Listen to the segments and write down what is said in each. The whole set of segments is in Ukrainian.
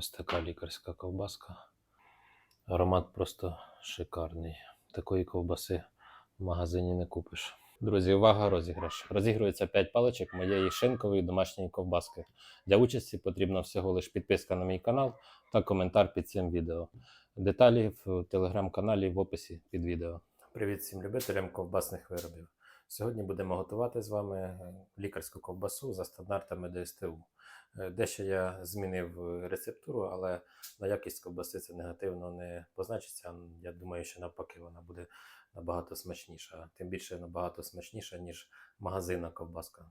Ось така лікарська ковбаска. Аромат просто шикарний. Такої ковбаси в магазині не купиш. Друзі, увага, розіграш. Розігрується 5 паличок моєї шинкової домашньої ковбаски. Для участі потрібна всього лиш підписка на мій канал та коментар під цим відео. Деталі в телеграм-каналі в описі під відео. Привіт всім любителям ковбасних виробів. Сьогодні будемо готувати з вами лікарську ковбасу за стандартами ДСТУ. Е, Дещо я змінив е, рецептуру, але на якість ковбаси це негативно не позначиться. Я думаю, що навпаки вона буде набагато смачніша, тим більше набагато смачніша, ніж магазинна ковбаска.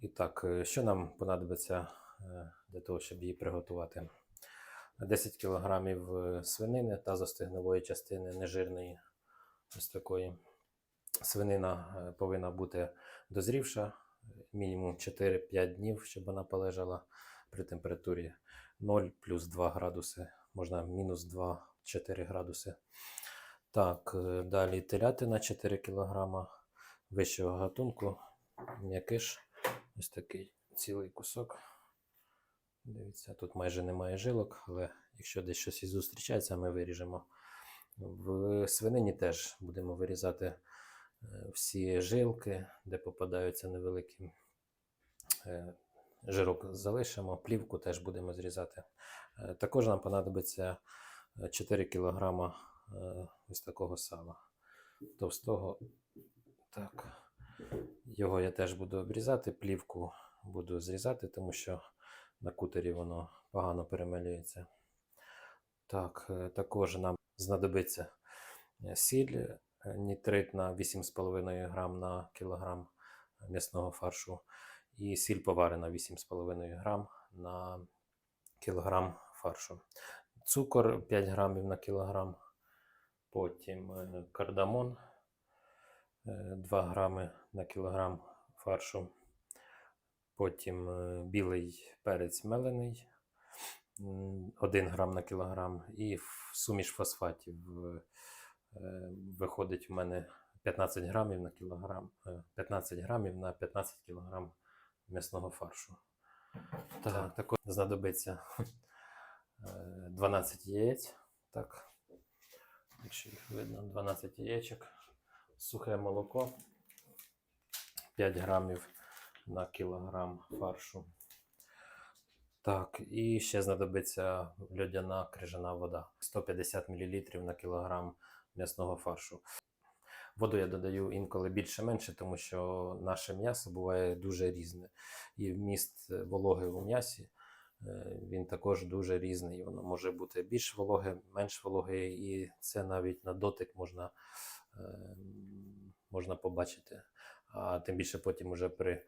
І так, е, що нам понадобиться для того, щоб її приготувати? 10 кг свинини та застигнової частини нежирної, ось такої. Свинина повинна бути дозрівша, мінімум 4-5 днів, щоб вона полежала при температурі 0 плюс 2 градуси, можна мінус 2-4 градуси. Так, е, далі телятина 4 кг вищого гатунку, м'якиш, ось такий цілий кусок. Дивіться, тут майже немає жилок, але якщо десь щось і зустрічається, ми виріжемо. В свинині теж будемо вирізати всі жилки, де попадаються невеликі. Е, Жирок залишимо, плівку теж будемо зрізати. Е, Також нам понадобиться е, 4 кг ось такого сала. Товстого. Так. Його я теж буду обрізати, плівку буду зрізати, тому що на кутері воно погано перемелюється. Так, е, також нам знадобиться е, сіль е, нітритна 8,5 грам на кілограм м'ясного фаршу. І сіль поварена 8,5 грам на кілограм фаршу. Цукор 5 грамів на кілограм, потім е, кардамон е, 2 грами на кілограм фаршу, потім е, білий перець мелений 1 грам на кілограм. І суміш фосфатів е, е, виходить у мене 15 грамів на кілограм, е, 15 грамів на 15 кілограм м'ясного фаршу. Так, також знадобиться е, 12 яєць. Так, якщо їх видно, 12 яєчок, сухе молоко, 5 грамів на кілограм фаршу. Так, і ще знадобиться льодяна крижана вода 150 мл на кілограм м'ясного фаршу. Воду я додаю інколи більше-менше, тому що наше м'ясо буває дуже різне. І вміст е, вологи у м'ясі е, він також дуже різний. Воно може бути більш вологе, менш вологе, і це навіть на дотик можна, е, можна побачити. А тим більше потім уже при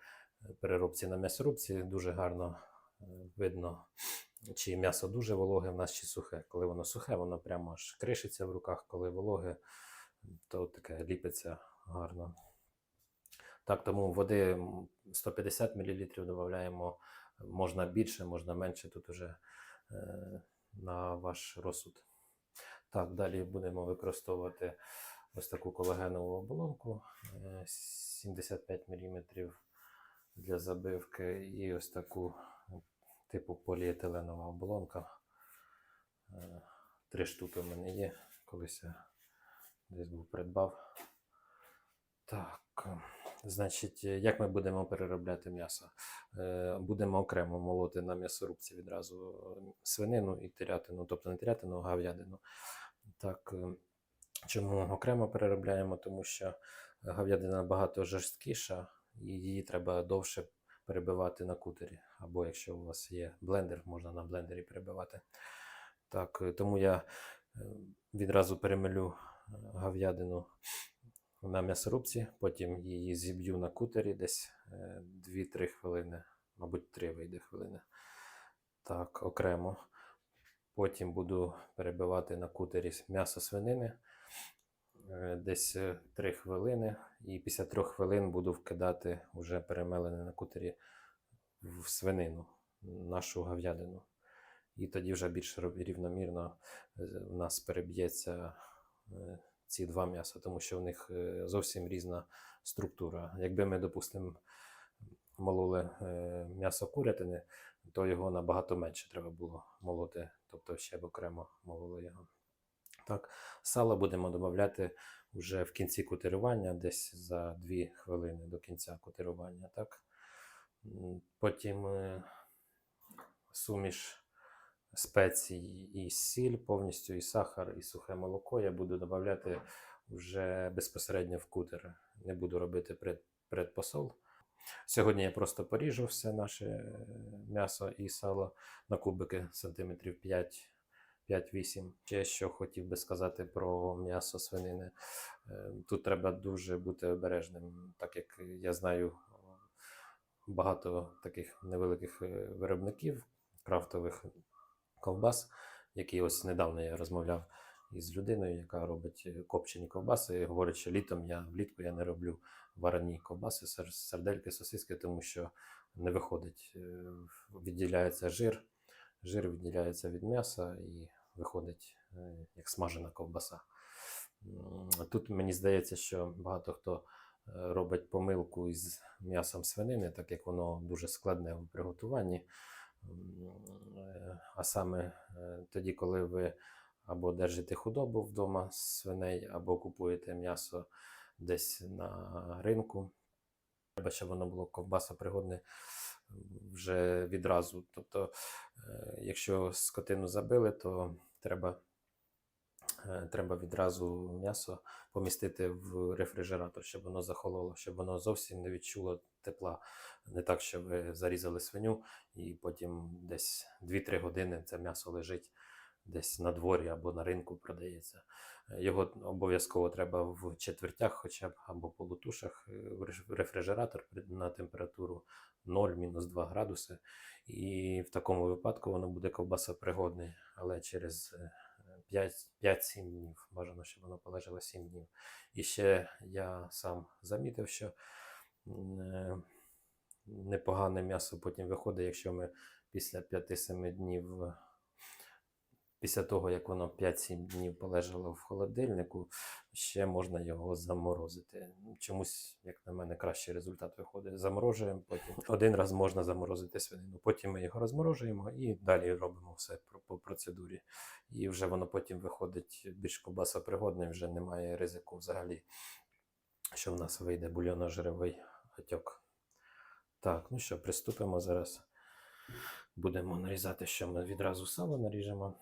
переробці на м'ясорубці дуже гарно видно, чи м'ясо дуже вологе в нас, чи сухе. Коли воно сухе, воно прямо аж кришиться в руках, коли вологе, то таке ліпиться гарно. Так, тому води 150 мл додаємо, можна більше, можна менше, тут уже е, на ваш розсуд. Так, далі будемо використовувати ось таку колагенову оболонку е, 75 мм для забивки і ось таку е, типу поліетиленова оболонка. Е, Три штуки в мене є, колись я десь був придбав. Так, значить, як ми будемо переробляти м'ясо? Е, Будемо окремо молоти на м'ясорубці відразу свинину і телятину, тобто не телятину, а говядину. Так, е, чому окремо переробляємо? Тому що говядина набагато жорсткіша, і її треба довше перебивати на кутері. Або якщо у вас є блендер, можна на блендері перебивати. Так, е, тому я е, відразу перемелю е, говядину на м'ясорубці, потім її зіб'ю на кутері десь е, 2-3 хвилини, мабуть, 3 вийде хвилини. Так, окремо. Потім буду перебивати на кутері м'ясо свинини десь 3 хвилини, і після 3 хвилин буду вкидати вже перемелене на кутері в свинину, нашу говядину. І тоді вже більш рівномірно е, в нас переб'ється е, ці два м'яса, тому що в них е, зовсім різна структура. Якби ми, допустимо, мололи м'ясо курятини, то його набагато менше треба було молоти, тобто ще б окремо мололи його. Так, сало будемо додати вже в кінці кутирування, десь за 2 хвилини до кінця кутирування. Так? М, Потім е, суміш спецій і сіль повністю, і сахар, і сухе молоко я буду додати вже безпосередньо в кутер. Не буду робити пред, предпосол. Сьогодні я просто поріжу все наше е, м'ясо і сало на кубики сантиметрів 5. 5-8. Ще що хотів би сказати про м'ясо свинини. Е, Тут треба дуже бути обережним, так як я знаю багато таких невеликих е, виробників крафтових ковбас, які ось недавно я розмовляв із людиною, яка робить е, копчені ковбаси. І говорить, що літом я влітку я не роблю варені ковбаси, сардельки, сосиски, тому що не виходить. е, Відділяється жир, жир відділяється від м'яса і виходить як смажена ковбаса. Тут мені здається, що багато хто робить помилку із м'ясом свинини, так як воно дуже складне у приготуванні. Е, А саме е, тоді, коли ви або держите худобу вдома з свиней, або купуєте м'ясо десь на ринку. Треба, щоб воно було ковбасопригодне вже відразу. Тобто, е, якщо скотину забили, то треба, треба відразу м'ясо помістити в рефрижератор, щоб воно захололо, щоб воно зовсім не відчуло тепла. Не так, що ви зарізали свиню, і потім десь 2-3 години це м'ясо лежить десь на дворі або на ринку продається. Е, Його обов'язково треба в четвертях, хоча б або полутушах е, в рефрижератор на температуру 0-2 градуси. І в такому випадку воно буде ковбаса ковбасопригодне, але через е, 5 5-7 днів. Бажано, щоб воно полежало 7 днів. І ще я сам замітив, що е, непогане м'ясо потім виходить, якщо ми після 5-7 днів. Після того, як воно 5-7 днів полежало в холодильнику, ще можна його заморозити. Чомусь, як на мене, кращий результат виходить. Заморожуємо, потім один раз можна заморозити свинину. Потім ми його розморожуємо і далі робимо все по процедурі. І вже воно потім виходить більш кобасопригодне, вже немає ризику взагалі, що в нас вийде бульйонно-жировий отьок. Так, ну що, приступимо зараз. Будемо нарізати, що ми відразу сало наріжемо.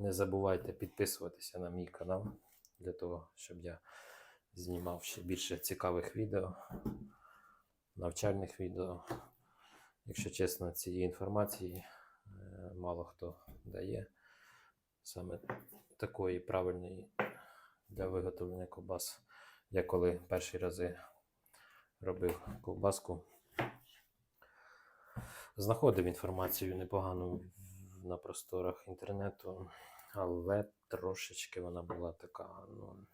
Не забувайте підписуватися на мій канал для того, щоб я знімав ще більше цікавих відео, навчальних відео. Якщо чесно, цієї інформації е, мало хто дає. Саме такої правильної для виготовлення ковбас. Я коли перші рази робив ковбаску, знаходив інформацію непогану на просторах інтернету, але трошечки вона була така, ну,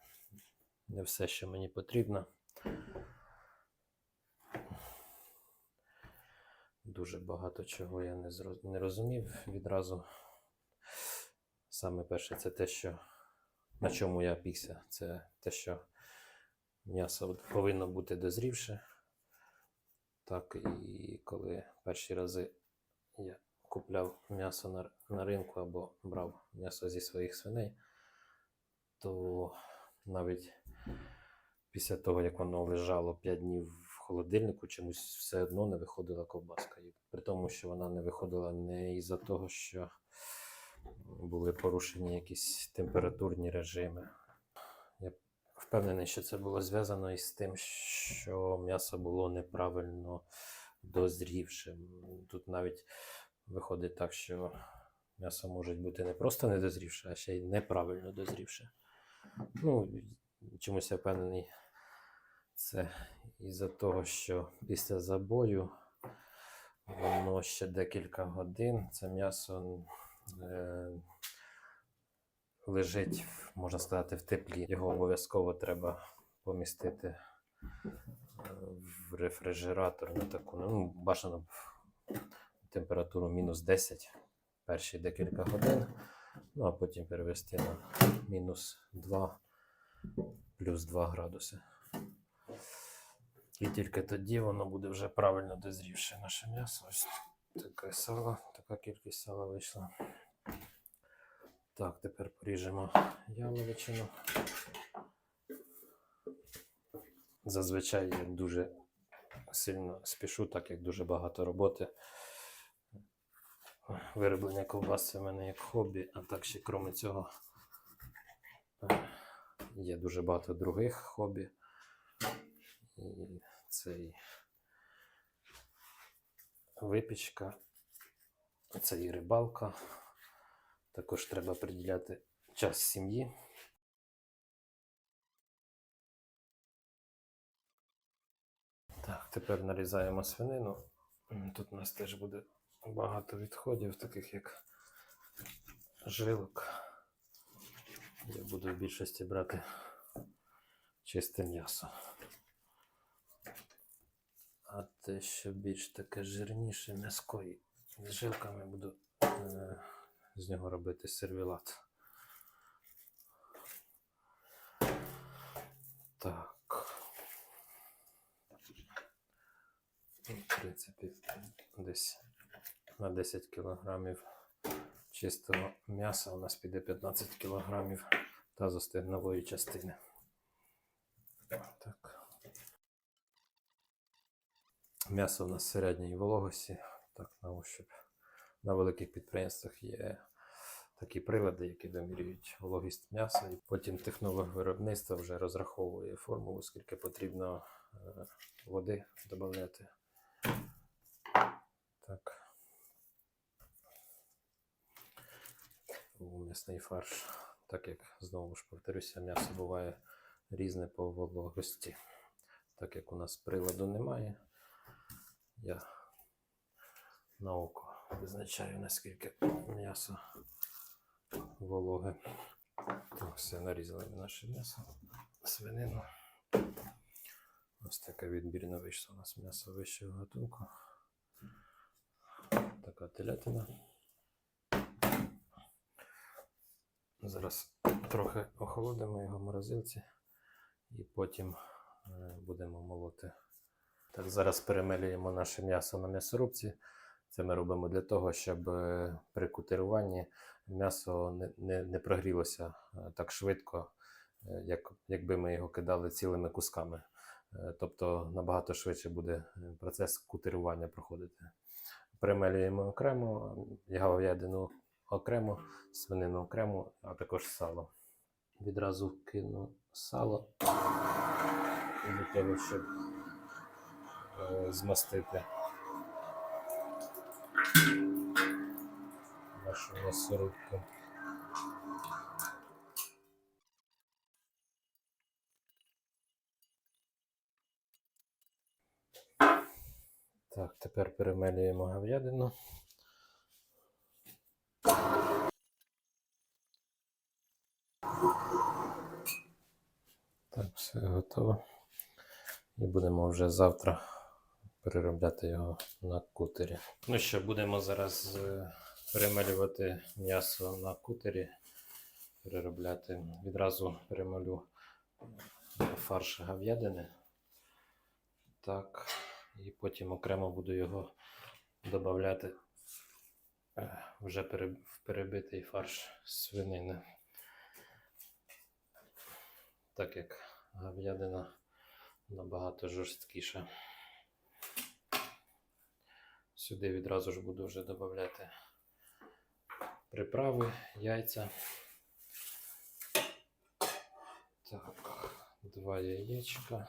не все, що мені потрібно. Дуже багато чого я не, не розумів відразу. Саме перше, це те, що на чому я пікся, це те, що м'ясо повинно бути дозрівше. Так, і коли перші рази я купляв м'ясо на, на ринку або брав м'ясо зі своїх свиней, то навіть після того, як воно лежало 5 днів в холодильнику, чомусь все одно не виходила ковбаска. І при тому, що вона не виходила не із-за того, що були порушені якісь температурні режими. Я впевнений, що це було зв'язано із тим, що м'ясо було неправильно дозрівшим. Тут навіть виходить так, що м'ясо може бути не просто недозрівше, а ще й неправильно дозрівше. Ну, чомусь я впевнений, це із-за того, що після забою воно ще декілька годин, це м'ясо е, лежить, можна сказати, в теплі. Його обов'язково треба помістити е, в рефрижератор на таку, ну, бажано температуру мінус 10 перші декілька годин, ну а потім перевести на мінус 2 плюс 2 градуси. І тільки тоді воно буде вже правильно дозрівше наше м'ясо. Ось таке сало, така кількість сала вийшла. Так, тепер поріжемо яловичину. Зазвичай я дуже сильно спішу, так як дуже багато роботи. Вироблення ковбас це в мене як хобі, а так ще крім цього е, є дуже багато других хобі. І цей випічка, це і рибалка. Також треба приділяти час сім'ї. Так, тепер нарізаємо свинину. Тут у нас теж буде багато відходів, таких як жилок. Я буду в більшості брати чисте м'ясо. А те, що більш таке жирніше м'яско і з жилками буду е, з нього робити сервілат. Так. Ну, В принципі, десь на 10 кілограмів чистого м'яса у нас піде 15 кілограмів тазостегнової частини. Так. М'ясо у нас середньої вологості, так на ощуп. На великих підприємствах є такі прилади, які домірюють вологість м'яса, і потім технолог виробництва вже розраховує формулу, скільки потрібно е, води додати. Так. У м'ясний фарш, так як знову ж повторюся, м'ясо буває різне по вологості. Так як у нас приладу немає, я на око визначаю, наскільки м'ясо вологе. Все, нарізали наше м'ясо, свинину. Ось таке відбірне вийшло у нас м'ясо вищого гатунку. Така телятина. Зараз трохи охолодимо його в морозилці і потім е, будемо молоти. Так, зараз перемелюємо наше м'ясо на м'ясорубці. Це ми робимо для того, щоб е, при кутируванні м'ясо не, не, не прогрілося е, так швидко, як, якби ми його кидали цілими кусками. Тобто набагато швидше буде процес кутирування проходити. Перемелюємо окремо, ягоядину окремо, свинину окремо, а також сало. Відразу кину сало для того, щоб е, змастити нашу м'ясорубку. Так, тепер перемелюємо говядину. Все готово. І будемо вже завтра переробляти його на кутері. Ну що, будемо зараз е, перемелювати м'ясо на кутері, переробляти. Відразу перемалю е, фарш говядини. Так, і потім окремо буду його додати вже в перебитий фарш свинини. Так як говядина набагато жорсткіша. Сюди відразу ж буду вже додати приправи, яйця. Так, два яєчка.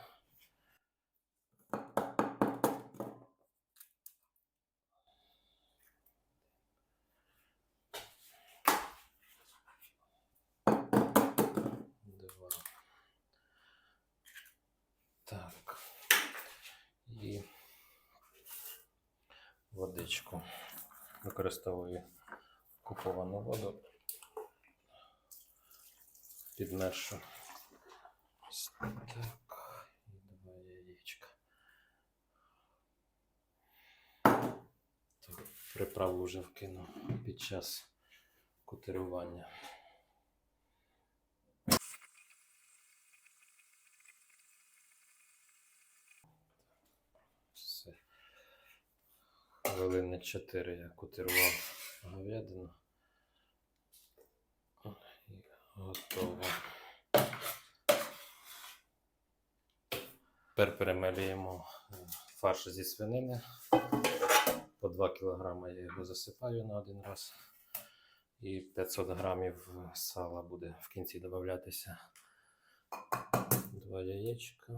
Два. Так. І водичку. Використовую куповану воду. Підмешу. Ось Так. І два яєчка. Приправу вже вкину під час кутирування. Хвилини 4 я кутирував говядину. Готово. Тепер перемелюємо е, фарш зі свинини. По 2 кг я його засипаю на один раз. І 500 грамів сала буде в кінці додатися. Два яєчка.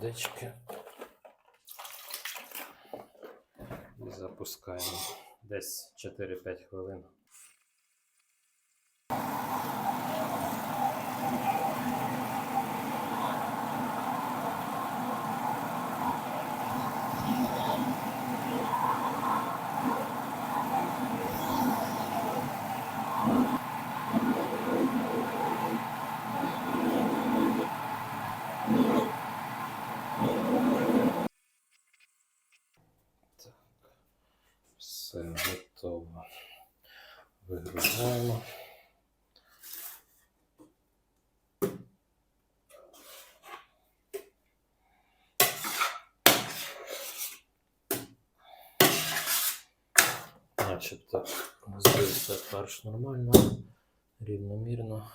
Водички. І запускаємо десь 4-5 хвилин. Так. Все готово. Вигружаємо. Начебто збився фарш нормально, рівномірно.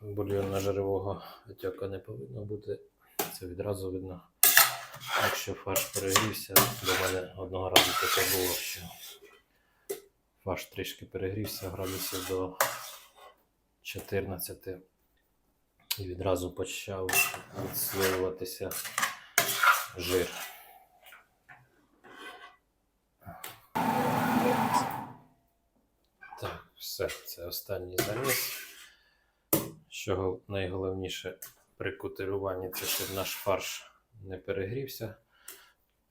Бульйонно жирового отяка не повинно бути. Це відразу видно. Якщо фарш перегрівся, до мене одного разу таке було, що фарш трішки перегрівся градусів до 14 і відразу почав відслоюватися жир. Так, все, це останній заміс. Що найголовніше при кутируванні це щоб наш фарш не перегрівся.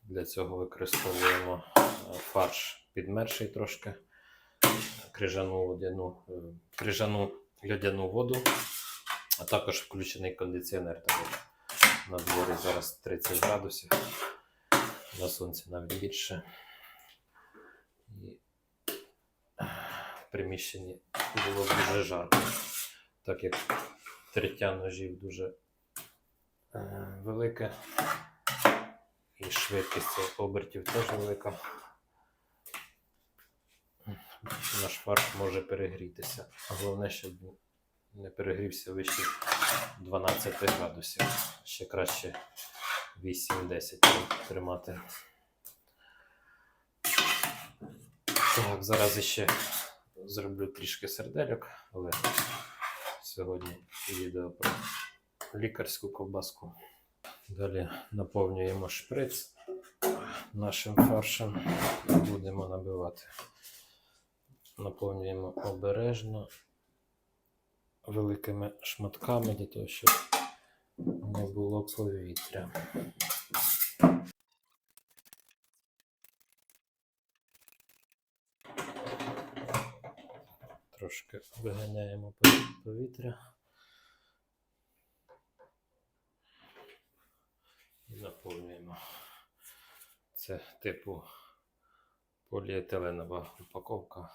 Для цього використовуємо е, фарш підмерший трошки, крижану водяну, е, крижану льодяну воду, а також включений кондиціонер. На дворі зараз 30 градусів, на сонці навіть більше. Приміщенні було дуже жарко, так як третя ножів дуже е, велике. І швидкість обертів теж велика. Наш фарш може перегрітися. Головне, щоб не перегрівся вище 12 градусів. Ще краще 8-10 тримати. Так, зараз ще зроблю трішки сердельок, але сьогодні відео про лікарську ковбаску. Далі наповнюємо шприц нашим фаршем будемо набивати. Наповнюємо обережно великими шматками для того, щоб не було повітря. Трошки виганяємо повітря. і наповнюємо. Це типу поліетиленова упаковка.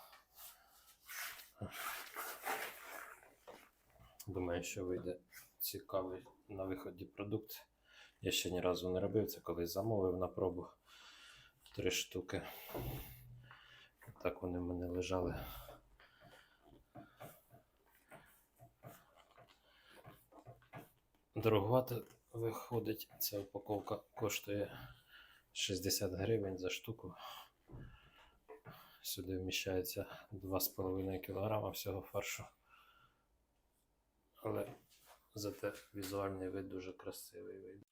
Думаю, що вийде цікавий на виході продукт. Я ще ні разу не робив, це колись замовив на пробу три штуки. Так вони в мене лежали. Дороговато виходить. Ця упаковка коштує 60 гривень за штуку. Сюди вміщається 2,5 кг всього фаршу. Але зате візуальний вид дуже красивий вийде.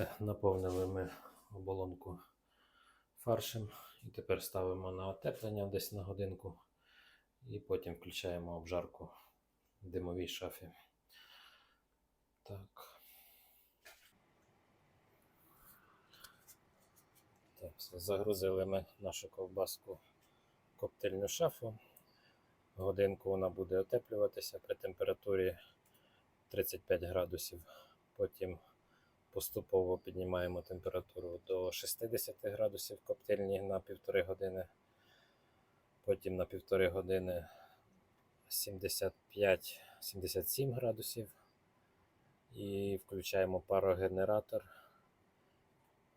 Все, наповнили ми оболонку фаршем. І тепер ставимо на отеплення десь на годинку. І потім включаємо обжарку в димовій шафі. Так. Так, все, загрузили ми нашу ковбаску коптильну шафу. Годинку вона буде отеплюватися при температурі 35 градусів. Потім поступово піднімаємо температуру до 60 градусів коптильні на півтори години. Потім на півтори години 75-77 градусів. І включаємо парогенератор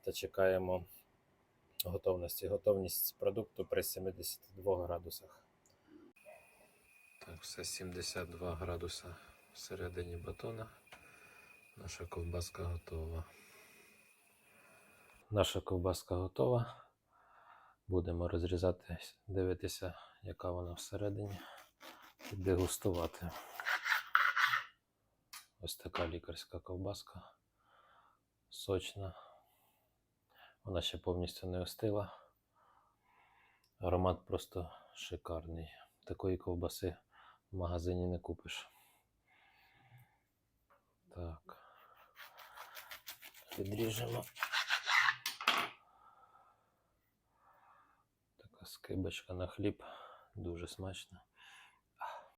та чекаємо готовності. Готовність продукту при 72 градусах. Так, все 72 градуса всередині батона. Наша ковбаска готова. Наша ковбаска готова. Будемо розрізати, дивитися, яка вона всередині, і дегустувати. Ось така лікарська ковбаска. Сочна. Вона ще повністю не остила. Аромат просто шикарний. Такої ковбаси в магазині не купиш. Так. Відріжемо. Така скибочка на хліб. Дуже смачна.